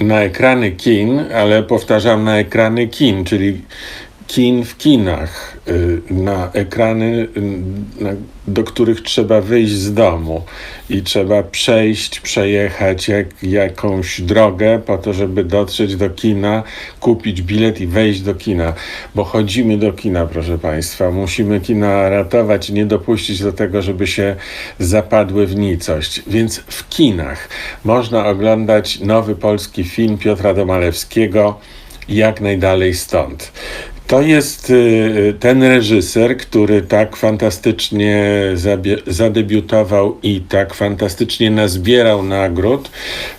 na ekrany kin, ale powtarzam na ekrany kin, czyli kin w kinach, y, na ekrany, y, do których trzeba wyjść z domu i trzeba przejść, przejechać jak, jakąś drogę po to, żeby dotrzeć do kina, kupić bilet i wejść do kina, bo chodzimy do kina, proszę Państwa. Musimy kina ratować nie dopuścić do tego, żeby się zapadły w nicość. Więc w kinach można oglądać nowy polski film Piotra Domalewskiego jak najdalej stąd. To jest y, ten reżyser, który tak fantastycznie zadebiutował i tak fantastycznie nazbierał nagród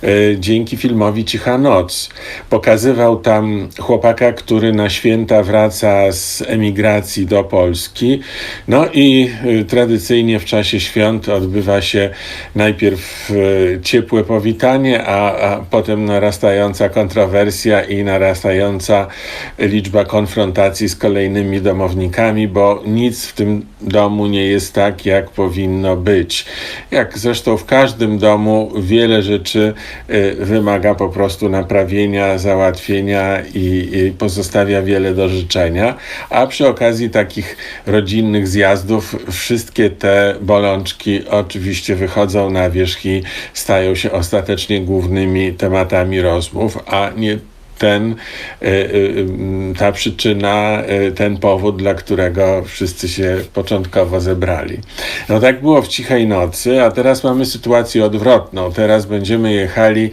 y, dzięki filmowi Cicha Noc. Pokazywał tam chłopaka, który na święta wraca z emigracji do Polski. No i y, tradycyjnie w czasie świąt odbywa się najpierw ciepłe powitanie, a, a potem narastająca kontrowersja i narastająca liczba konfrontacji konfrontacji z kolejnymi domownikami, bo nic w tym domu nie jest tak, jak powinno być. Jak zresztą w każdym domu wiele rzeczy y, wymaga po prostu naprawienia, załatwienia i, pozostawia wiele do życzenia, a przy okazji takich rodzinnych zjazdów wszystkie te bolączki oczywiście wychodzą na wierzch i stają się ostatecznie głównymi tematami rozmów, a nie ten, e, e, ta przyczyna, e, ten powód, dla którego wszyscy się początkowo zebrali. No tak było w cichej nocy, a teraz mamy sytuację odwrotną. Teraz będziemy jechali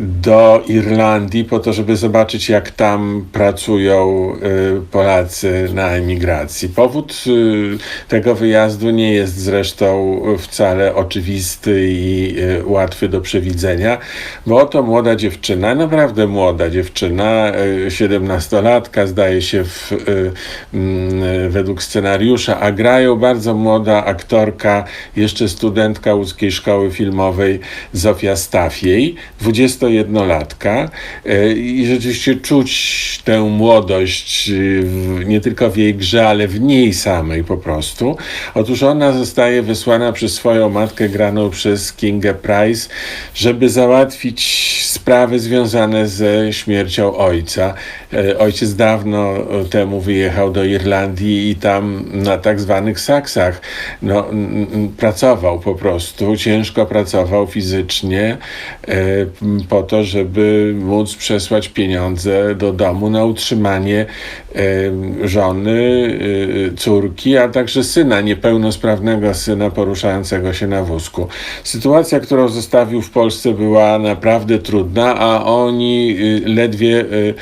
do Irlandii po to, żeby zobaczyć, jak tam pracują y, Polacy na emigracji. Powód y, tego wyjazdu nie jest zresztą wcale oczywisty i y, łatwy do przewidzenia, bo oto młoda dziewczyna, naprawdę młoda dziewczyna, siedemnastolatka, zdaje się w, mm, według scenariusza, a grają bardzo młoda aktorka, jeszcze studentka łódzkiej szkoły filmowej Zofia Stafiej, 20 21-latka e, i rzeczywiście czuć tę młodość e, nie tylko w jej grze, ale w niej samej po prostu. Otóż ona zostaje wysłana przez swoją matkę graną przez Kingę Price, żeby załatwić sprawy związane ze śmiercią ojca. E, ojciec dawno temu wyjechał do Irlandii i tam na tak zwanych saksach no, pracował po prostu, ciężko pracował fizycznie po to, żeby móc przesłać pieniądze do domu na utrzymanie żony, córki, a także syna, niepełnosprawnego syna poruszającego się na wózku. Sytuacja, którą zostawił w Polsce była naprawdę trudna, a oni y, ledwie y,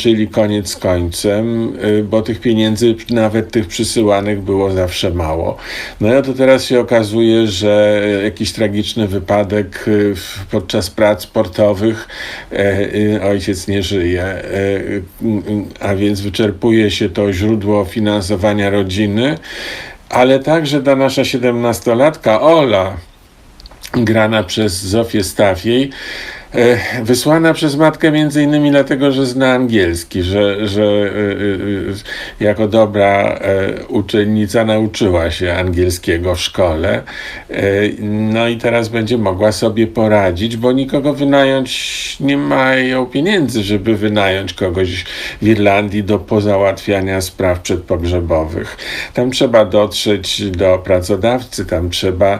łączyli koniec końcem, bo tych pieniędzy, nawet tych przysyłanych, było zawsze mało. No i oto teraz się okazuje, że jakiś tragiczny wypadek podczas prac sportowych ojciec nie żyje, a więc wyczerpuje się to źródło finansowania rodziny, ale także ta nasza siedemnastolatka Ola, grana przez Zofię Stafiej, E, wysłana przez matkę między innymi dlatego, że zna angielski, że, że e, e, jako dobra uczennica nauczyła się angielskiego w szkole. No i teraz będzie mogła sobie poradzić, bo nikogo wynająć nie mają pieniędzy, żeby wynająć kogoś w Irlandii do pozałatwiania spraw przedpogrzebowych. Tam trzeba dotrzeć do pracodawcy, tam trzeba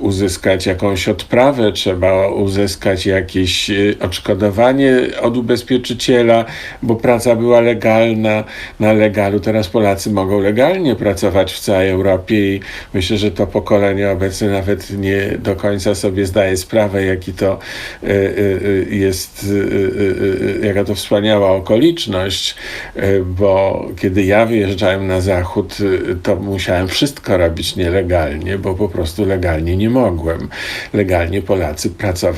uzyskać jakąś odprawę, trzeba uzyskać jakieś y, odszkodowanie od ubezpieczyciela, bo praca była legalna na legalu. Teraz Polacy mogą legalnie pracować w całej Europie i myślę, że to pokolenie obecne nawet nie do końca sobie zdaje sprawę, jaki to y, y, jest, jaka to wspaniała okoliczność, bo kiedy ja wyjeżdżałem na zachód, to musiałem wszystko robić nielegalnie, bo po prostu legalnie nie mogłem. Legalnie Polacy pracowali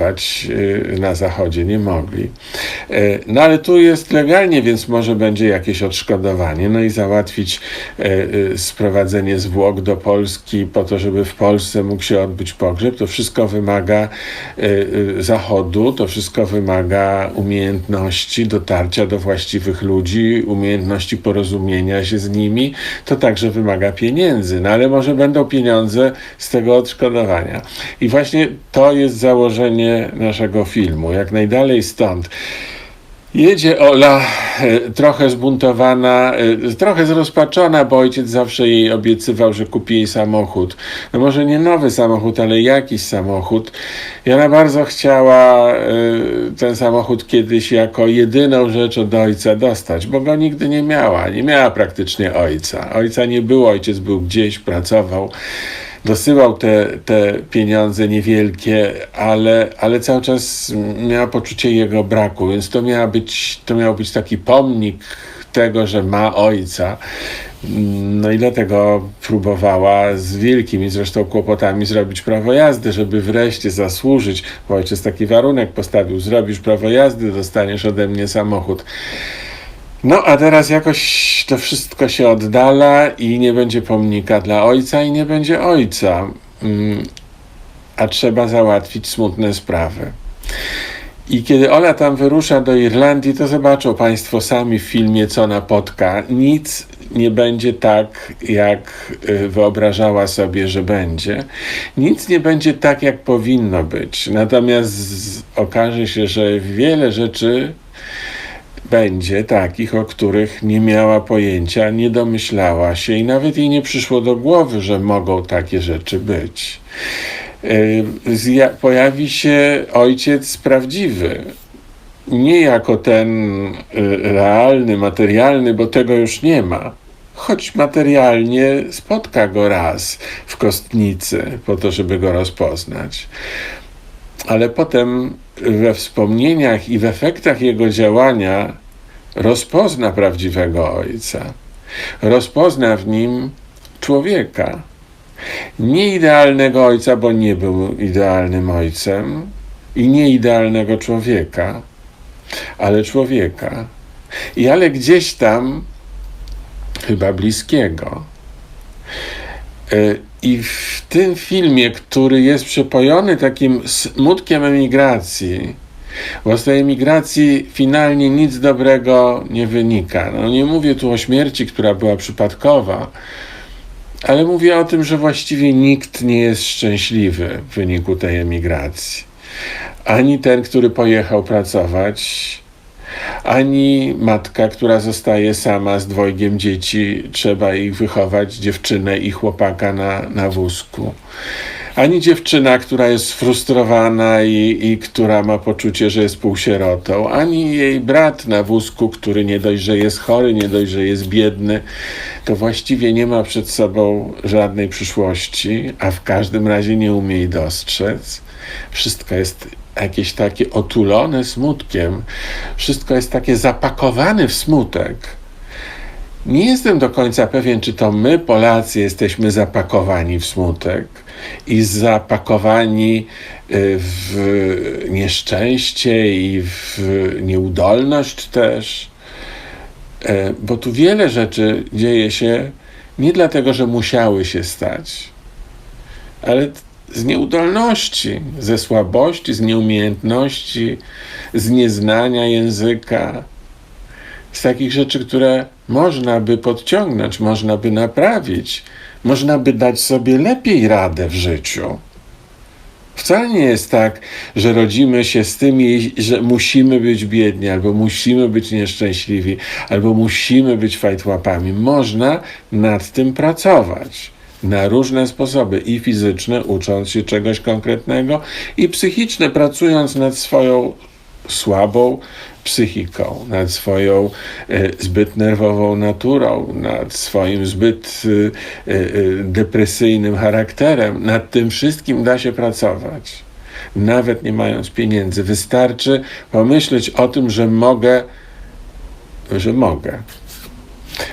y, na Zachodzie nie mogli. Y, no ale tu jest legalnie, więc może będzie jakieś odszkodowanie, no i załatwić y, sprowadzenie zwłok do Polski po to, żeby w Polsce mógł się odbyć pogrzeb. To wszystko wymaga Zachodu, to wszystko wymaga umiejętności dotarcia do właściwych ludzi, umiejętności porozumienia się z nimi. To także wymaga pieniędzy, no ale może będą pieniądze z tego odszkodowania. I właśnie to jest założenie naszego filmu. Jak najdalej stąd. Jedzie Ola, e, trochę zbuntowana, e, trochę zrozpaczona, bo ojciec zawsze jej obiecywał, że kupi jej samochód. No może nie nowy samochód, ale jakiś samochód. I ona bardzo chciała e, ten samochód kiedyś jako jedyną rzecz od ojca dostać, bo go nigdy nie miała. Nie miała praktycznie ojca. Ojca nie było, ojciec był gdzieś, pracował dosyłał te, te pieniądze niewielkie, ale, ale cały czas miała poczucie jego braku, więc to, miała być, to miał być taki pomnik tego, że ma ojca. No i dlatego próbowała z wielkimi zresztą kłopotami zrobić prawo jazdy, żeby wreszcie zasłużyć, bo ojciec taki warunek postawił, zrobisz prawo jazdy, dostaniesz ode mnie samochód. No, a teraz jakoś to wszystko się oddala i nie będzie pomnika dla ojca i nie będzie ojca. Mm, a trzeba załatwić smutne sprawy. I kiedy Ola tam wyrusza do Irlandii, to zobaczą Państwo sami w filmie, co napotka. Nic nie będzie tak, jak y, wyobrażała sobie, że będzie. Nic nie będzie tak, jak powinno być. Natomiast okaże się, że wiele rzeczy będzie takich, o których nie miała pojęcia, nie domyślała się i nawet jej nie przyszło do głowy, że mogą takie rzeczy być. E, pojawi się ojciec prawdziwy. Nie jako ten e, realny, materialny, bo tego już nie ma. Choć materialnie spotka go raz w kostnicy, po to, żeby go rozpoznać. Ale potem we wspomnieniach i w efektach jego działania rozpozna prawdziwego Ojca. Rozpozna w nim człowieka. Nie idealnego Ojca, bo nie był idealnym Ojcem, i nie idealnego człowieka, ale człowieka. I ale gdzieś tam, chyba bliskiego. E, I w tym filmie, który jest przepojony takim smutkiem emigracji, bo z tej emigracji finalnie nic dobrego nie wynika. No, nie mówię tu o śmierci, która była przypadkowa, ale mówię o tym, że właściwie nikt nie jest szczęśliwy w wyniku tej emigracji. Ani ten, który pojechał pracować, ani matka, która zostaje sama z dwojgiem dzieci, trzeba ich wychować, dziewczynę i chłopaka na, na wózku ani dziewczyna, która jest sfrustrowana i, i która ma poczucie, że jest półsierotą, ani jej brat na wózku, który nie dość, że jest chory, nie dość, że jest biedny, to właściwie nie ma przed sobą żadnej przyszłości, a w każdym razie nie umie jej dostrzec. Wszystko jest jakieś takie otulone smutkiem, wszystko jest takie zapakowane w smutek. Nie jestem do końca pewien, czy to my, Polacy, jesteśmy zapakowani w smutek i zapakowani y, w nieszczęście i w nieudolność też, e, bo tu wiele rzeczy dzieje się nie dlatego, że musiały się stać, ale z nieudolności, ze słabości, z nieumiejętności, z nieznania języka, z takich rzeczy, które można by podciągnąć, można by naprawić, można by dać sobie lepiej radę w życiu. Wcale nie jest tak, że rodzimy się z tym, że musimy być biedni, albo musimy być nieszczęśliwi, albo musimy być fajtłapami. Można nad tym pracować na różne sposoby i fizyczne, ucząc się czegoś konkretnego, i psychiczne, pracując nad swoją słabą psychiką, nad swoją e, zbyt nerwową naturą, nad swoim zbyt e, e, depresyjnym charakterem. Nad tym wszystkim da się pracować. Nawet nie mając pieniędzy, wystarczy pomyśleć o tym, że mogę, że mogę,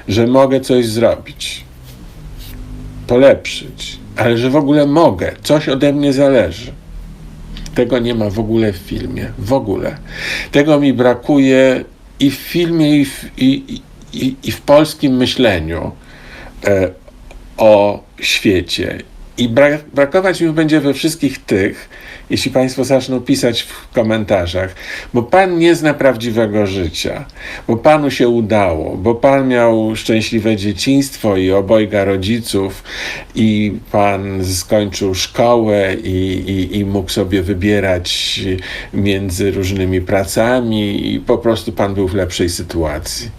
że mogę coś zrobić, polepszyć, ale że w ogóle mogę, coś ode mnie zależy. Tego nie ma w ogóle w filmie. W ogóle. Tego mi brakuje i w filmie, i w, i, i, i w polskim myśleniu e, o świecie. I brak, brakować mi będzie we wszystkich tych, jeśli Państwo zaczną pisać w komentarzach, bo Pan nie zna prawdziwego życia, bo Panu się udało, bo Pan miał szczęśliwe dzieciństwo i obojga rodziców, i Pan skończył szkołę i, i, i mógł sobie wybierać między różnymi pracami, i po prostu Pan był w lepszej sytuacji.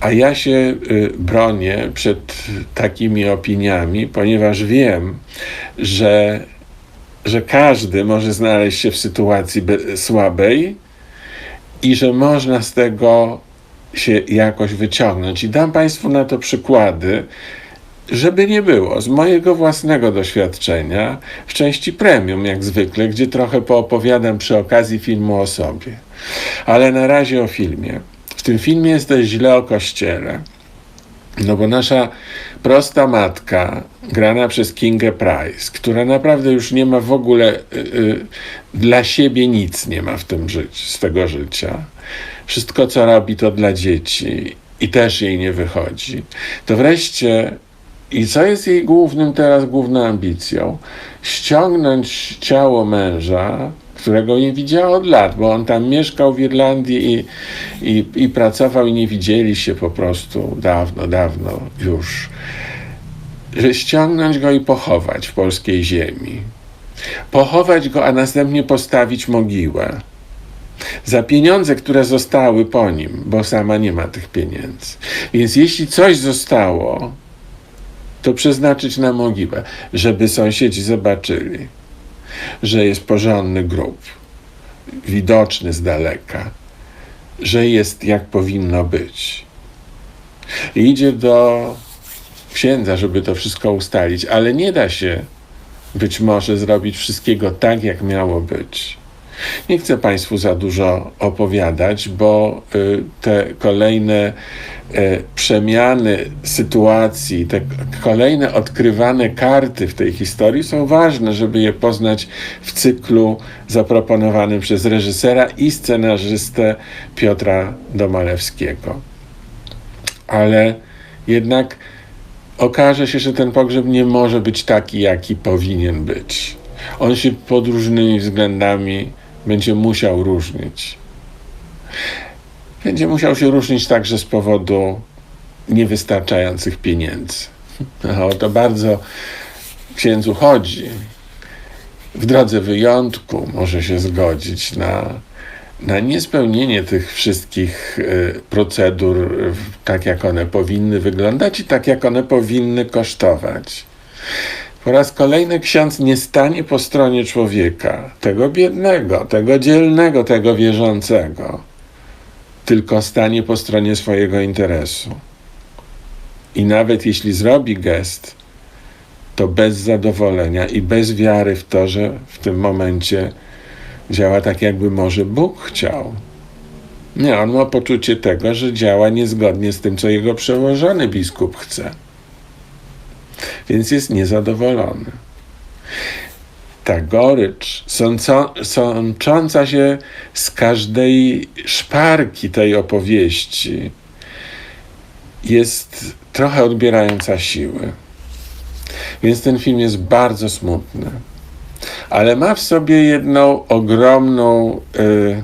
A ja się y, bronię przed takimi opiniami, ponieważ wiem, że, że każdy może znaleźć się w sytuacji słabej i że można z tego się jakoś wyciągnąć. I dam Państwu na to przykłady, żeby nie było, z mojego własnego doświadczenia w części premium, jak zwykle, gdzie trochę poopowiadam przy okazji filmu o sobie. Ale na razie o filmie. W tym filmie jest dość źle o kościele. No bo nasza prosta matka, grana przez Kingę Price, która naprawdę już nie ma w ogóle y, y, dla siebie nic nie ma w tym życiu, z tego życia. Wszystko, co robi, to dla dzieci i też jej nie wychodzi. To wreszcie i co jest jej głównym teraz, główną ambicją? Ściągnąć ciało męża, którego nie widziała od lat, bo on tam mieszkał w Irlandii i, i, i pracował i nie widzieli się po prostu dawno, dawno już. Że ściągnąć go i pochować w polskiej ziemi. Pochować go, a następnie postawić mogiłę. Za pieniądze, które zostały po nim, bo sama nie ma tych pieniędzy. Więc jeśli coś zostało, to przeznaczyć na mogiłę, żeby sąsiedzi zobaczyli że jest porządny grób, widoczny z daleka, że jest jak powinno być. I idzie do księdza, żeby to wszystko ustalić, ale nie da się być może zrobić wszystkiego tak, jak miało być. Nie chcę Państwu za dużo opowiadać, bo y, te kolejne y, przemiany sytuacji, te kolejne odkrywane karty w tej historii są ważne, żeby je poznać w cyklu zaproponowanym przez reżysera i scenarzystę Piotra Domalewskiego. Ale jednak okaże się, że ten pogrzeb nie może być taki, jaki powinien być. On się pod różnymi względami będzie musiał różnić. Będzie musiał się różnić także z powodu niewystarczających pieniędzy. O to bardzo księdzu chodzi. W drodze wyjątku może się zgodzić na, na niespełnienie tych wszystkich y, procedur tak, jak one powinny wyglądać i tak, jak one powinny kosztować. Po raz kolejny ksiądz nie stanie po stronie człowieka, tego biednego, tego dzielnego, tego wierzącego, tylko stanie po stronie swojego interesu. I nawet jeśli zrobi gest, to bez zadowolenia i bez wiary w to, że w tym momencie działa tak, jakby może Bóg chciał. Nie, on ma poczucie tego, że działa niezgodnie z tym, co jego przełożony biskup chce więc jest niezadowolony. Ta gorycz sącząca się z każdej szparki tej opowieści jest trochę odbierająca siły. Więc ten film jest bardzo smutny, ale ma w sobie jedną ogromną y,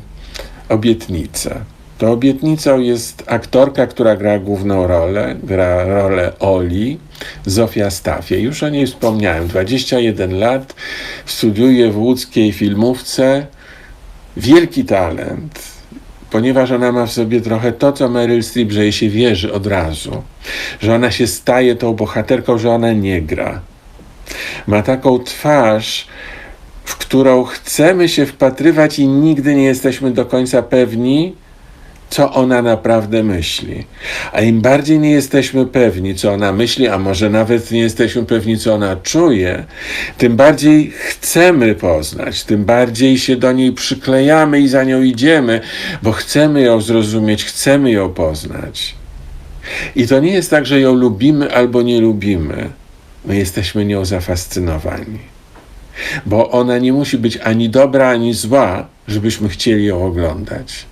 obietnicę. To obietnicą jest aktorka, która gra główną rolę, gra rolę Oli, Zofia Stafie. Już o niej wspomniałem. 21 lat, studiuje w łódzkiej filmówce. Wielki talent, ponieważ ona ma w sobie trochę to, co Meryl Streep, że jej się wierzy od razu, że ona się staje tą bohaterką, że ona nie gra. Ma taką twarz, w którą chcemy się wpatrywać i nigdy nie jesteśmy do końca pewni, co ona naprawdę myśli. A im bardziej nie jesteśmy pewni, co ona myśli, a może nawet nie jesteśmy pewni, co ona czuje, tym bardziej chcemy poznać, tym bardziej się do niej przyklejamy i za nią idziemy, bo chcemy ją zrozumieć, chcemy ją poznać. I to nie jest tak, że ją lubimy albo nie lubimy. My jesteśmy nią zafascynowani. Bo ona nie musi być ani dobra, ani zła, żebyśmy chcieli ją oglądać.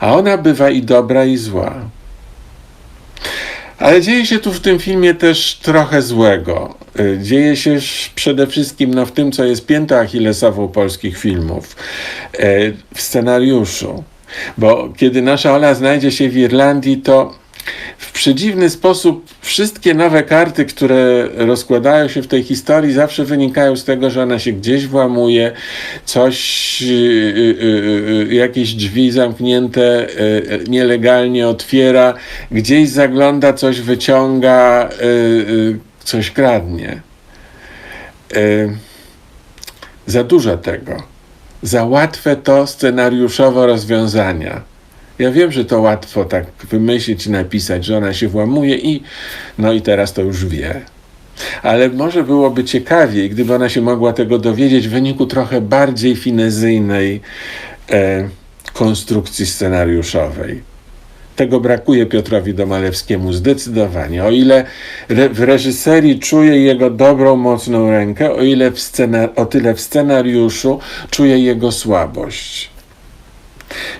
A ona bywa i dobra, i zła. Ale dzieje się tu w tym filmie też trochę złego. Y, Dzieje się przede wszystkim no, w tym, co jest piętą achillesową polskich filmów, y, w scenariuszu. Bo kiedy nasza Ola znajdzie się w Irlandii, to w przedziwny sposób wszystkie nowe karty, które rozkładają się w tej historii, zawsze wynikają z tego, że ona się gdzieś włamuje, coś, y, y, y, jakieś drzwi zamknięte nielegalnie otwiera, gdzieś zagląda, coś wyciąga, coś kradnie. Za dużo tego. Za łatwe to scenariuszowo rozwiązania. Ja wiem, że to łatwo tak wymyślić i napisać, że ona się włamuje i no i teraz to już wie. Ale może byłoby ciekawiej, gdyby ona się mogła tego dowiedzieć w wyniku trochę bardziej finezyjnej e, konstrukcji scenariuszowej. Tego brakuje Piotrowi Domalewskiemu zdecydowanie. O ile re, w reżyserii czuje jego dobrą, mocną rękę, o, ile w o tyle w scenariuszu czuje jego słabość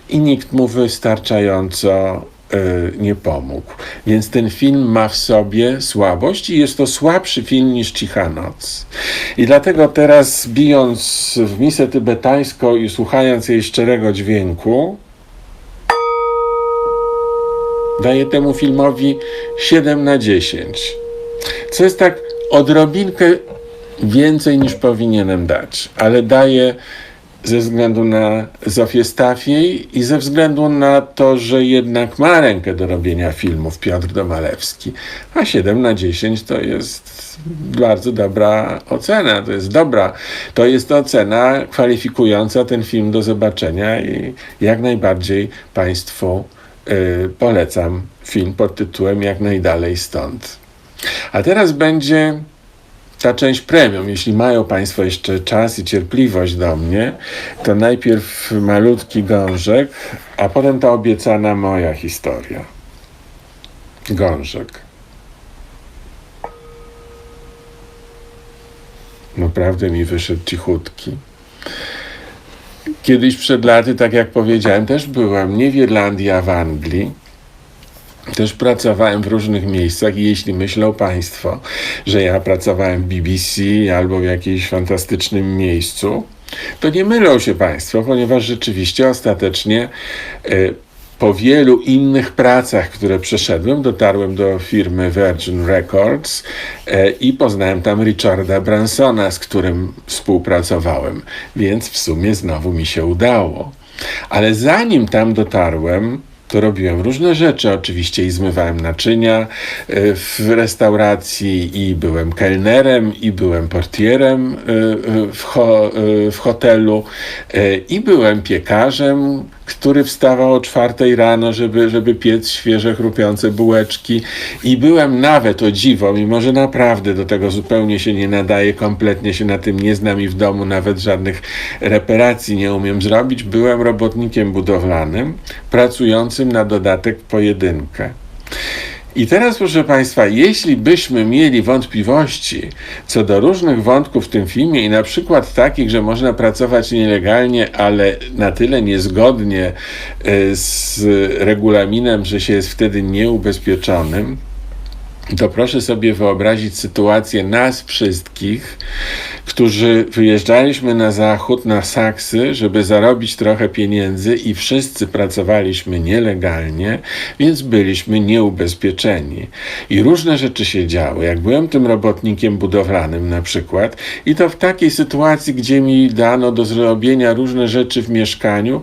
i nikt mu wystarczająco y, nie pomógł. Więc ten film ma w sobie słabość i jest to słabszy film niż Cicha Noc. I dlatego teraz, bijąc w misę tybetańską i słuchając jej szczerego dźwięku, daję temu filmowi 7 na 10. Co jest tak odrobinkę więcej niż powinienem dać, ale daję ze względu na Zofię Stafiej i ze względu na to, że jednak ma rękę do robienia filmów Piotr Domalewski. A 7 na 10 to jest bardzo dobra ocena, to jest dobra, to jest ocena kwalifikująca ten film do zobaczenia i jak najbardziej Państwu y, polecam film pod tytułem Jak najdalej stąd. A teraz będzie ta część premium. Jeśli mają Państwo jeszcze czas i cierpliwość do mnie, to najpierw malutki gążek, a potem ta obiecana moja historia. Gążek. Naprawdę mi wyszedł cichutki. Kiedyś przed laty, tak jak powiedziałem, też byłem nie w Irlandii, a w Anglii. Też pracowałem w różnych miejscach i jeśli myślą Państwo, że ja pracowałem w BBC albo w jakimś fantastycznym miejscu, to nie mylą się Państwo, ponieważ rzeczywiście ostatecznie e, po wielu innych pracach, które przeszedłem, dotarłem do firmy Virgin Records e, i poznałem tam Richarda Bransona, z którym współpracowałem, więc w sumie znowu mi się udało. Ale zanim tam dotarłem, to robiłem różne rzeczy. Oczywiście i zmywałem naczynia e, w restauracji, i byłem kelnerem, i byłem portierem e, w, ho, e, w hotelu, i byłem piekarzem, który wstawał o czwartej rano, żeby, żeby piec świeże, chrupiące bułeczki. I byłem nawet, o dziwo, mimo że naprawdę do tego zupełnie się nie nadaje, kompletnie się na tym nie znam i w domu nawet żadnych reparacji nie umiem zrobić, byłem robotnikiem budowlanym, pracującym na dodatek pojedynkę. I teraz, proszę Państwa, jeśli byśmy mieli wątpliwości co do różnych wątków w tym filmie i na przykład takich, że można pracować nielegalnie, ale na tyle niezgodnie y, z regulaminem, że się jest wtedy nieubezpieczonym, to proszę sobie wyobrazić sytuację nas wszystkich, którzy wyjeżdżaliśmy na zachód, na Saksy, żeby zarobić trochę pieniędzy i wszyscy pracowaliśmy nielegalnie, więc byliśmy nieubezpieczeni. I różne rzeczy się działy. Jak byłem tym robotnikiem budowlanym na przykład i to w takiej sytuacji, gdzie mi dano do zrobienia różne rzeczy w mieszkaniu,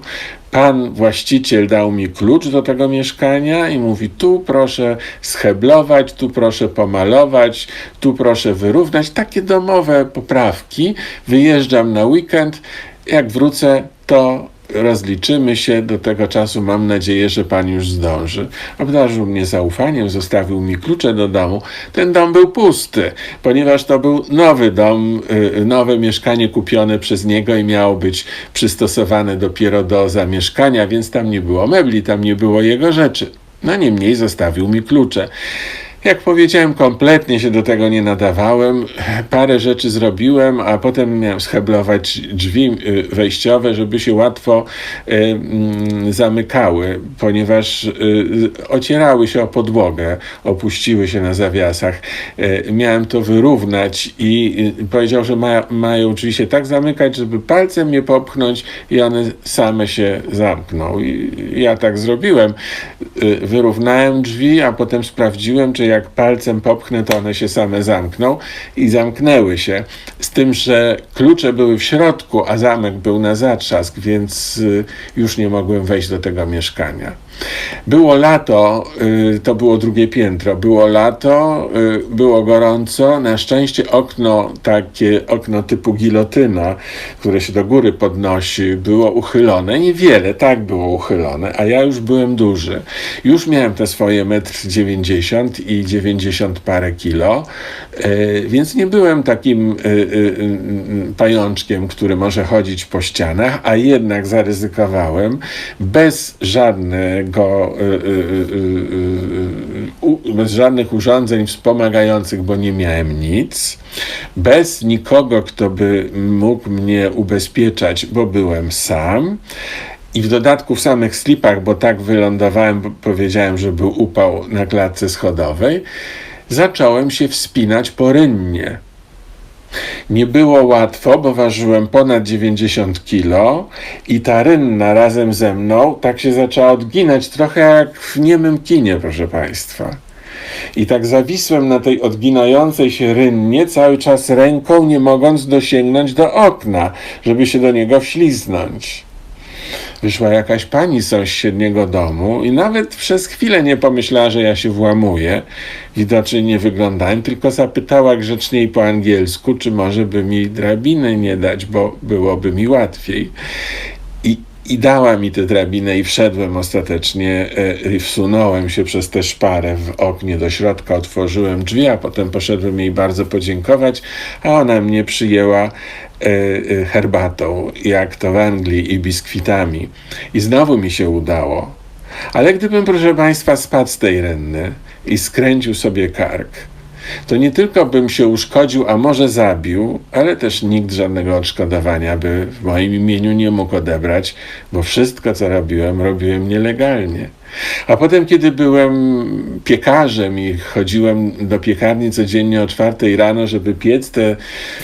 Pan właściciel dał mi klucz do tego mieszkania i mówi: Tu proszę scheblować, tu proszę pomalować, tu proszę wyrównać. Takie domowe poprawki. Wyjeżdżam na weekend. Jak wrócę, to rozliczymy się. Do tego czasu mam nadzieję, że pan już zdąży. Obdarzył mnie zaufaniem, zostawił mi klucze do domu. Ten dom był pusty, ponieważ to był nowy dom, y, nowe mieszkanie kupione przez niego i miało być przystosowane dopiero do zamieszkania, więc tam nie było mebli, tam nie było jego rzeczy. No niemniej zostawił mi klucze. Jak powiedziałem, kompletnie się do tego nie nadawałem. Parę rzeczy zrobiłem, a potem miałem scheblować drzwi y, wejściowe, żeby się łatwo y, mm, zamykały, ponieważ y, ocierały się o podłogę, opuściły się na zawiasach. Miałem to wyrównać i powiedział, że ma, mają drzwi się tak zamykać, żeby palcem mnie popchnąć i one same się zamkną. I ja tak zrobiłem. Wyrównałem drzwi, a potem sprawdziłem, czy jak palcem popchnę, to one się same zamkną i zamknęły się. Z tym, że klucze były w środku, a zamek był na zatrzask, więc y, już nie mogłem wejść do tego mieszkania. Było lato, y, to było drugie piętro, było lato, y, było gorąco, na szczęście okno, takie okno typu gilotyna, które się do góry podnosi, było uchylone, niewiele, tak było uchylone, a ja już byłem duży. Już miałem te swoje metr 90 i 90 parę kilo, y, więc nie byłem takim pajączkiem, który może chodzić po ścianach, a jednak zaryzykowałem. Bez żadnego, y, y, y, y, bez żadnych urządzeń wspomagających, bo nie miałem nic, bez nikogo, kto by mógł mnie ubezpieczać, bo byłem sam. I w dodatku w samych slipach, bo tak wylądowałem, bo powiedziałem, że był upał na klatce schodowej, zacząłem się wspinać po rynnie. Nie było łatwo, bo ważyłem ponad 90 kilo i ta rynna razem ze mną tak się zaczęła odginać, trochę jak w niemym kinie, proszę Państwa. I tak zawisłem na tej odginającej się rynnie cały czas ręką, nie mogąc dosięgnąć do okna, żeby się do niego wśliznąć. Wyszła jakaś pani z sąsiedniego domu i nawet przez chwilę nie pomyślała, że ja się włamuję. Widocznie nie wyglądałem, tylko zapytała grzeczniej po angielsku, czy może by mi drabiny nie dać, bo byłoby mi łatwiej. I, dała mi tę drabinę i wszedłem ostatecznie, e, wsunąłem się przez tę szparę w oknie do środka, otworzyłem drzwi, a potem poszedłem jej bardzo podziękować, a ona mnie przyjęła e, e, herbatą, jak to w Anglii, i biskwitami. I znowu mi się udało. Ale gdybym, proszę Państwa, spadł z tej renny i skręcił sobie kark, to nie tylko bym się uszkodził, a może zabił, ale też nikt żadnego odszkodowania by w moim imieniu nie mógł odebrać, bo wszystko, co robiłem, robiłem nielegalnie. A potem, kiedy byłem piekarzem i chodziłem do piekarni codziennie o czwartej rano, żeby piec te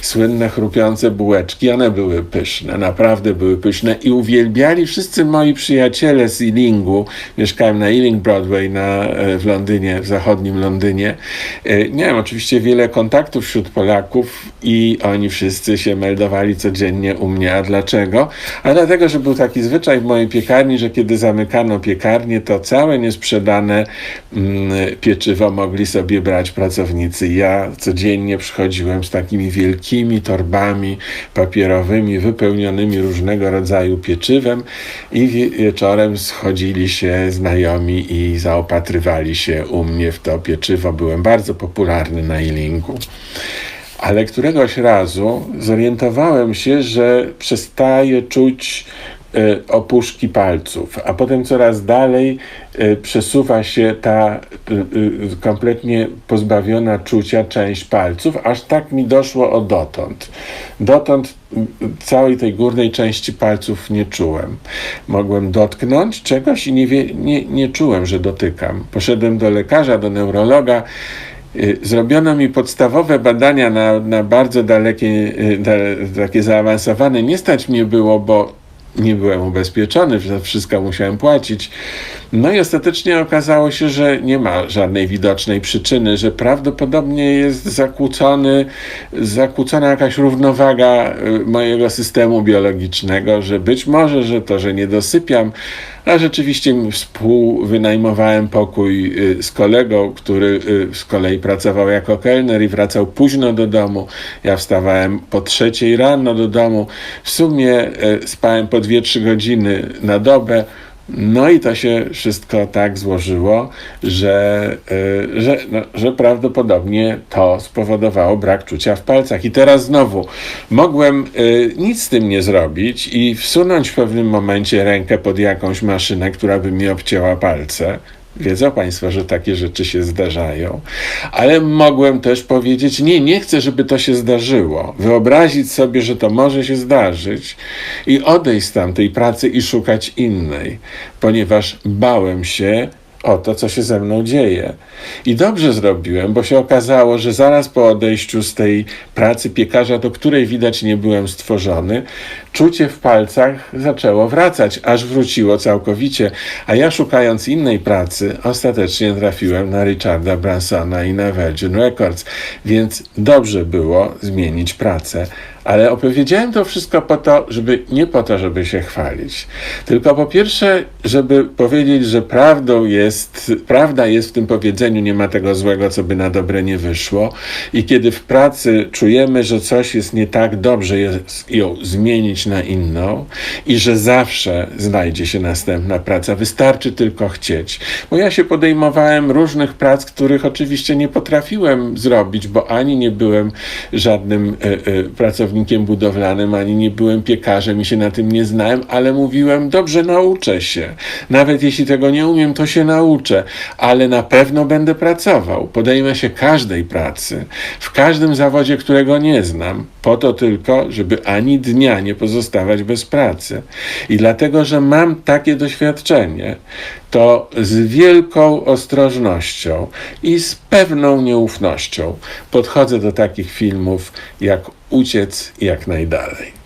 słynne chrupiące bułeczki, one były pyszne, naprawdę były pyszne i uwielbiali wszyscy moi przyjaciele z Ealingu. Mieszkałem na Ealing Broadway na, e, w Londynie, w zachodnim Londynie. E, Miałem oczywiście wiele kontaktów wśród Polaków i oni wszyscy się meldowali codziennie u mnie. A dlaczego? A dlatego, że był taki zwyczaj w mojej piekarni, że kiedy zamykano piekarnię, to całe niesprzedane mm, pieczywo mogli sobie brać pracownicy. Ja codziennie przychodziłem z takimi wielkimi torbami papierowymi, wypełnionymi różnego rodzaju pieczywem i wie- wieczorem schodzili się znajomi i zaopatrywali się u mnie w to pieczywo. Byłem bardzo popularny na Ealingu. Ale któregoś razu zorientowałem się, że przestaję czuć opuszki palców, a potem coraz dalej e, przesuwa się ta e, e, kompletnie pozbawiona czucia część palców, aż tak mi doszło o dotąd. Dotąd całej tej górnej części palców nie czułem. Mogłem dotknąć czegoś i nie, wie, nie, nie czułem, że dotykam. Poszedłem do lekarza, do neurologa. Zrobiono mi podstawowe badania na, na bardzo dalekie, da, takie zaawansowane. Nie stać mnie było, bo nie byłem ubezpieczony, za wszystko musiałem płacić. No i ostatecznie okazało się, że nie ma żadnej widocznej przyczyny, że prawdopodobnie jest zakłócony, zakłócona jakaś równowaga y, mojego systemu biologicznego, że być może, że to, że nie dosypiam, a rzeczywiście współwynajmowałem pokój y, z kolegą, który y, z kolei pracował jako kelner i wracał późno do domu. Ja wstawałem po trzeciej rano do domu. W sumie y, spałem po 2-3 godziny na dobę. No i to się wszystko tak złożyło, że, y, że, no, że prawdopodobnie to spowodowało brak czucia w palcach. I teraz znowu mogłem y, nic z tym nie zrobić i wsunąć w pewnym momencie rękę pod jakąś maszynę, która by mi obcięła palce. Wiedzą Państwo, że takie rzeczy się zdarzają, ale mogłem też powiedzieć: Nie, nie chcę, żeby to się zdarzyło. Wyobrazić sobie, że to może się zdarzyć i odejść z tamtej pracy i szukać innej, ponieważ bałem się o to, co się ze mną dzieje. I dobrze zrobiłem, bo się okazało, że zaraz po odejściu z tej pracy piekarza, do której widać nie byłem stworzony, czucie w palcach zaczęło wracać, aż wróciło całkowicie. A ja szukając innej pracy, ostatecznie trafiłem na Richarda Bransona i na Virgin Records, więc dobrze było zmienić pracę. Ale opowiedziałem to wszystko po to, żeby nie po to, żeby się chwalić, tylko po pierwsze, żeby powiedzieć, że prawdą jest, prawda jest w tym powiedzeniu, nie ma tego złego, co by na dobre nie wyszło. I kiedy w pracy czujemy, że coś jest nie tak, dobrze jest ją zmienić na inną i że zawsze znajdzie się następna praca. Wystarczy tylko chcieć. Bo ja się podejmowałem różnych prac, których oczywiście nie potrafiłem zrobić, bo ani nie byłem żadnym e, e, pracownikiem budowlanym, ani nie byłem piekarzem i się na tym nie znałem, ale mówiłem, dobrze, nauczę się. Nawet jeśli tego nie umiem, to się nauczę, ale na pewno będę pracował. Podejmę się każdej pracy, w każdym zawodzie, którego nie znam, po to tylko, żeby ani dnia nie pozostawać bez pracy. I dlatego, że mam takie doświadczenie, to z wielką ostrożnością i z pewną nieufnością podchodzę do takich filmów, jak uciec jak najdalej.